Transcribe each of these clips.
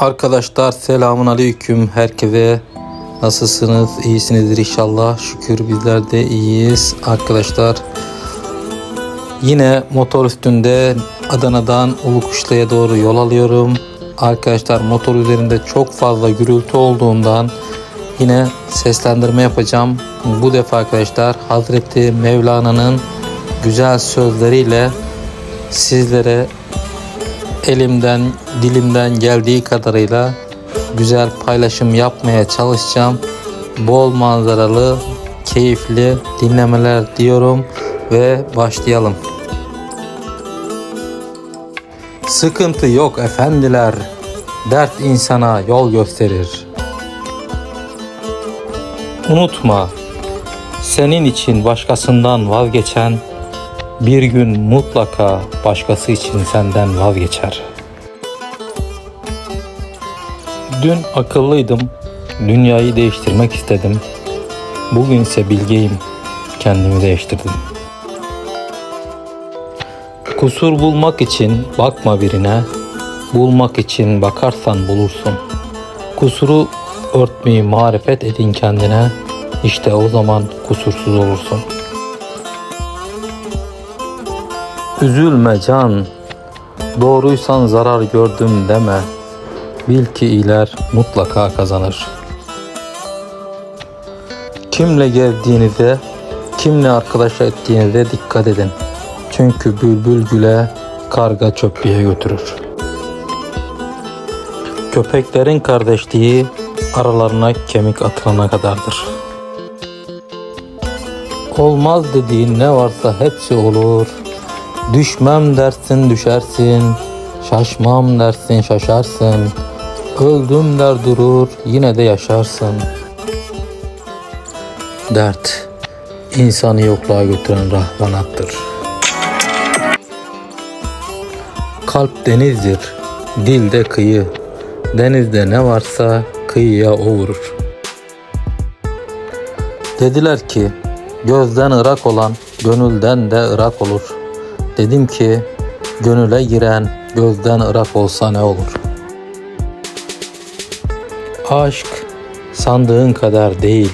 Arkadaşlar selamun aleyküm herkese. Nasılsınız? İyisinizdir inşallah. Şükür bizler de iyiyiz. Arkadaşlar yine motor üstünde Adana'dan Ulukuşlu'ya doğru yol alıyorum. Arkadaşlar motor üzerinde çok fazla gürültü olduğundan yine seslendirme yapacağım. Bu defa arkadaşlar Hazreti Mevlana'nın güzel sözleriyle sizlere elimden dilimden geldiği kadarıyla güzel paylaşım yapmaya çalışacağım. Bol manzaralı, keyifli dinlemeler diyorum ve başlayalım. Sıkıntı yok efendiler. Dert insana yol gösterir. Unutma, senin için başkasından vazgeçen bir gün mutlaka başkası için senden vazgeçer. Dün akıllıydım, dünyayı değiştirmek istedim. Bugünse bilgeyim, kendimi değiştirdim. Kusur bulmak için bakma birine, bulmak için bakarsan bulursun. Kusuru örtmeyi marifet edin kendine, işte o zaman kusursuz olursun.'' Üzülme can, doğruysan zarar gördüm deme. Bil ki iler mutlaka kazanır. Kimle gezdiğinize, kimle arkadaş ettiğinize dikkat edin. Çünkü bülbül güle, karga çöplüğe götürür. Köpeklerin kardeşliği aralarına kemik atılana kadardır. Olmaz dediğin ne varsa hepsi olur. Düşmem dersin düşersin, şaşmam dersin şaşarsın. Öldüm der durur yine de yaşarsın. Dert insanı yokluğa götüren rahvanattır. Kalp denizdir, dilde kıyı. Denizde ne varsa kıyıya o vurur. Dediler ki gözden ırak olan gönülden de ırak olur.'' Dedim ki gönüle giren gözden ırak olsa ne olur? Aşk sandığın kadar değil,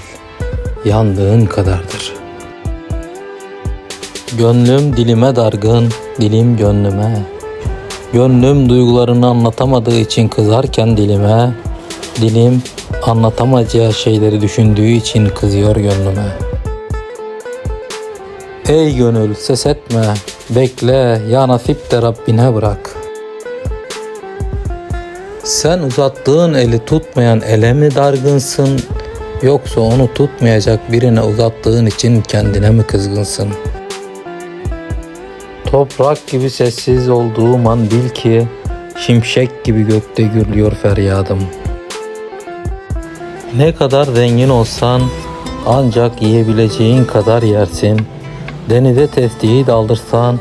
yandığın kadardır. Gönlüm dilime dargın, dilim gönlüme. Gönlüm duygularını anlatamadığı için kızarken dilime, dilim anlatamayacağı şeyleri düşündüğü için kızıyor gönlüme. Ey gönül ses etme, bekle, ya nasip de Rabbine bırak. Sen uzattığın eli tutmayan ele mi dargınsın, yoksa onu tutmayacak birine uzattığın için kendine mi kızgınsın? Toprak gibi sessiz olduğum an bil ki, şimşek gibi gökte gürlüyor feryadım. Ne kadar zengin olsan, ancak yiyebileceğin kadar yersin.'' Denize testiyi daldırsan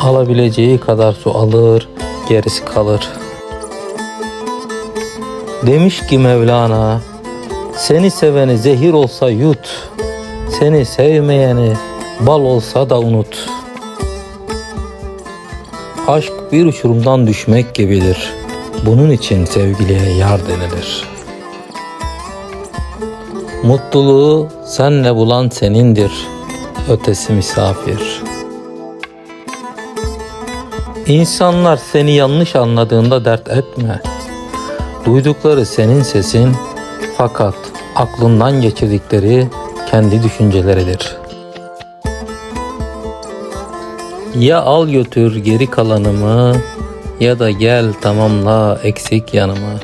alabileceği kadar su alır, gerisi kalır. Demiş ki Mevlana, seni seveni zehir olsa yut, seni sevmeyeni bal olsa da unut. Aşk bir uçurumdan düşmek gibidir. Bunun için sevgiliye yar denilir. Mutluluğu senle bulan senindir.'' Ötesi misafir. İnsanlar seni yanlış anladığında dert etme. Duydukları senin sesin fakat aklından geçirdikleri kendi düşünceleridir. Ya al götür geri kalanımı ya da gel tamamla eksik yanımı.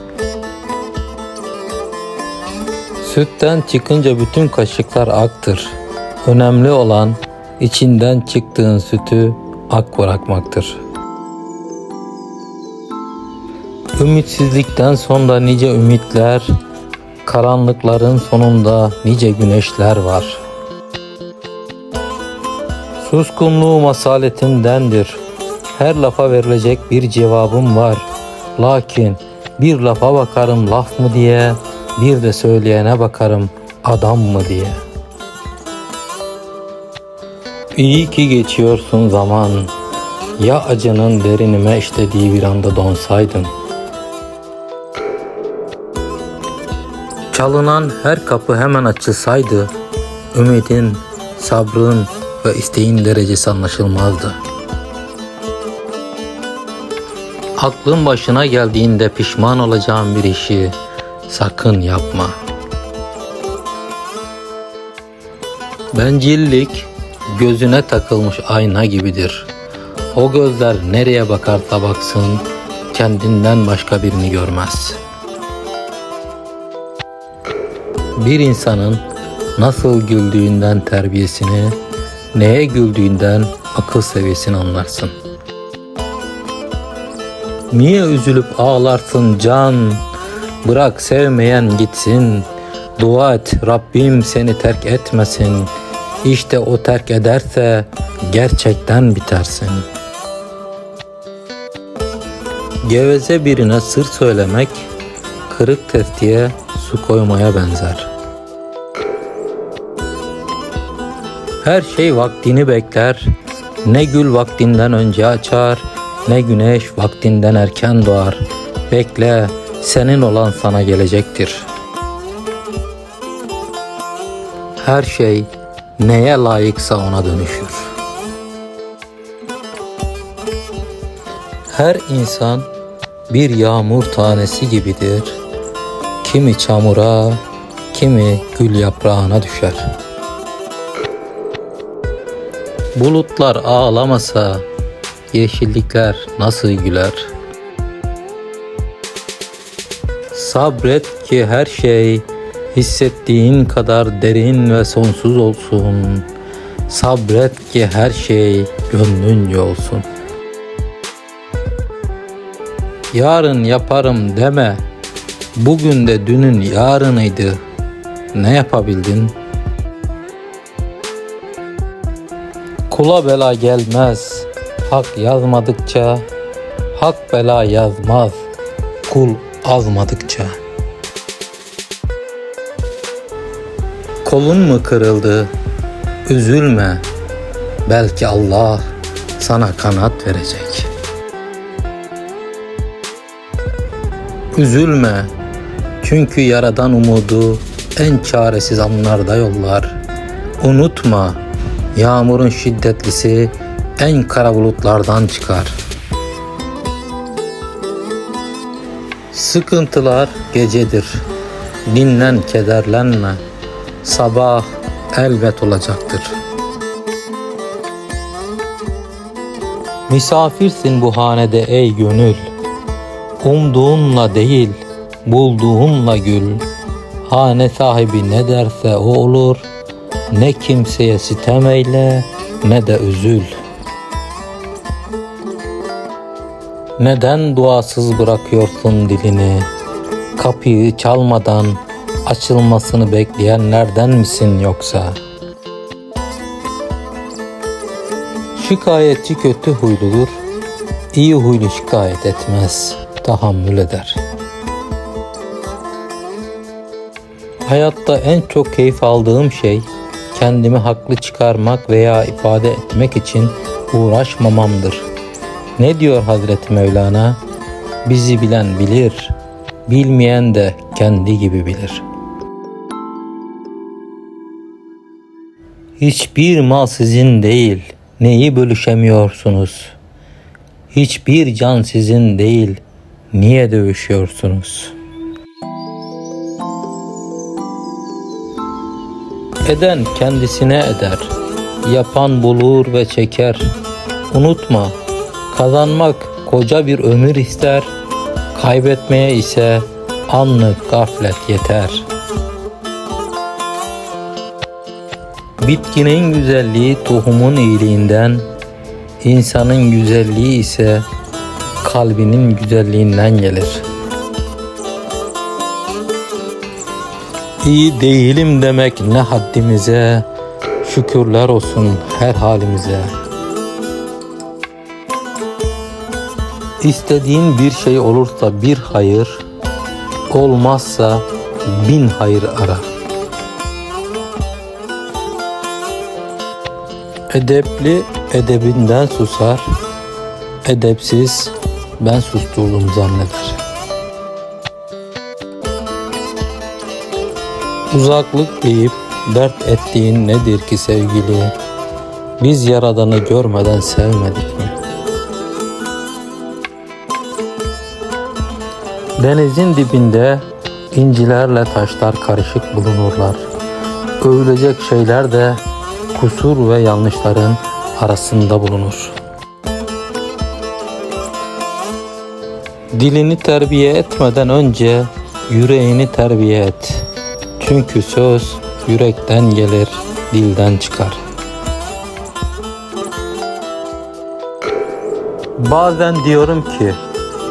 Sütten çıkınca bütün kaşıklar aktır. Önemli olan içinden çıktığın sütü ak bırakmaktır. Ümitsizlikten sonra nice ümitler, karanlıkların sonunda nice güneşler var. Suskunluğum asaletimdendir. Her lafa verilecek bir cevabım var. Lakin bir lafa bakarım laf mı diye, bir de söyleyene bakarım adam mı diye.'' İyi ki geçiyorsun zaman. Ya acının derinime işlediği bir anda donsaydın. Çalınan her kapı hemen açılsaydı, ümidin, sabrın ve isteğin derecesi anlaşılmazdı. Aklın başına geldiğinde pişman olacağın bir işi sakın yapma. Bencillik gözüne takılmış ayna gibidir. O gözler nereye bakarsa baksın kendinden başka birini görmez. Bir insanın nasıl güldüğünden terbiyesini, neye güldüğünden akıl seviyesini anlarsın. Niye üzülüp ağlarsın can? Bırak sevmeyen gitsin. Dua et Rabbim seni terk etmesin. İşte o terk ederse gerçekten bitersin. Geveze birine sır söylemek kırık testiye su koymaya benzer. Her şey vaktini bekler. Ne gül vaktinden önce açar, ne güneş vaktinden erken doğar. Bekle, senin olan sana gelecektir. Her şey neye layıksa ona dönüşür. Her insan bir yağmur tanesi gibidir. Kimi çamura, kimi gül yaprağına düşer. Bulutlar ağlamasa yeşillikler nasıl güler? Sabret ki her şey hissettiğin kadar derin ve sonsuz olsun. Sabret ki her şey gönlünce olsun. Yarın yaparım deme. Bugün de dünün yarınıydı. Ne yapabildin? Kula bela gelmez. Hak yazmadıkça hak bela yazmaz. Kul azmadıkça. Kolun mu kırıldı? Üzülme. Belki Allah sana kanat verecek. Üzülme. Çünkü yaradan umudu en çaresiz anlarda yollar. Unutma. Yağmurun şiddetlisi en kara bulutlardan çıkar. Sıkıntılar gecedir. Dinlen, kederlenme. Sabah elbet olacaktır. Misafirsin bu hanede ey gönül. Umduğunla değil, bulduğunla gül. Hane sahibi ne derse o olur. Ne kimseye sitem eyle, ne de üzül. Neden duasız bırakıyorsun dilini? Kapıyı çalmadan açılmasını bekleyenlerden misin yoksa? Şikayetçi kötü huyludur, iyi huylu şikayet etmez, tahammül eder. Hayatta en çok keyif aldığım şey kendimi haklı çıkarmak veya ifade etmek için uğraşmamamdır. Ne diyor Hazreti Mevlana? Bizi bilen bilir, bilmeyen de kendi gibi bilir. Hiçbir mal sizin değil, neyi bölüşemiyorsunuz? Hiçbir can sizin değil, niye dövüşüyorsunuz?'' Eden kendisine eder. Yapan bulur ve çeker. Unutma, kazanmak koca bir ömür ister. Kaybetmeye ise anlık gaflet yeter. Bitkinin güzelliği tohumun iyiliğinden, insanın güzelliği ise kalbinin güzelliğinden gelir.'' İyi değilim demek ne haddimize, şükürler olsun her halimize. İstediğin bir şey olursa bir hayır, olmazsa bin hayır ara. Edepli edebinden susar, edepsiz ben susturdum zanneder. Uzaklık deyip dert ettiğin nedir ki sevgili? Biz yaradanı görmeden sevmedik mi? Denizin dibinde incilerle taşlar karışık bulunurlar. Övülecek şeyler de kusur ve yanlışların arasında bulunur. Dilini terbiye etmeden önce yüreğini terbiye et. Çünkü söz yürekten gelir, dilden çıkar. Bazen diyorum ki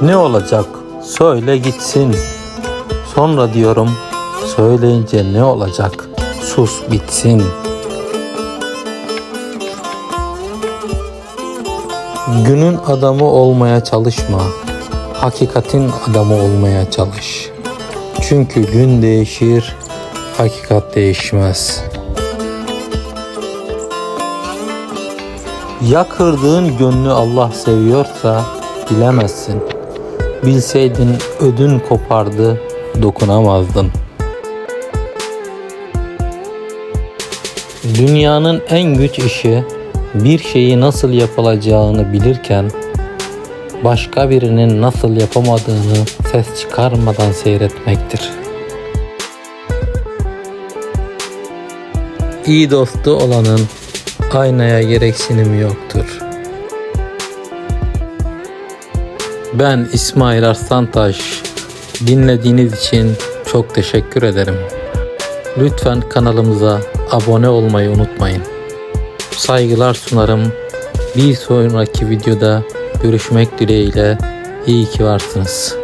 ne olacak söyle gitsin. Sonra diyorum söyleyince ne olacak sus bitsin. Günün adamı olmaya çalışma. Hakikatin adamı olmaya çalış. Çünkü gün değişir, hakikat değişmez. Ya kırdığın gönlü Allah seviyorsa bilemezsin. Bilseydin ödün kopardı, dokunamazdın. Dünyanın en güç işi bir şeyi nasıl yapılacağını bilirken başka birinin nasıl yapamadığını ses çıkarmadan seyretmektir. İyi dostu olanın aynaya gereksinimi yoktur. Ben İsmail Arslantaş. Dinlediğiniz için çok teşekkür ederim. Lütfen kanalımıza abone olmayı unutmayın. Saygılar sunarım. Bir sonraki videoda görüşmek dileğiyle iyi ki varsınız.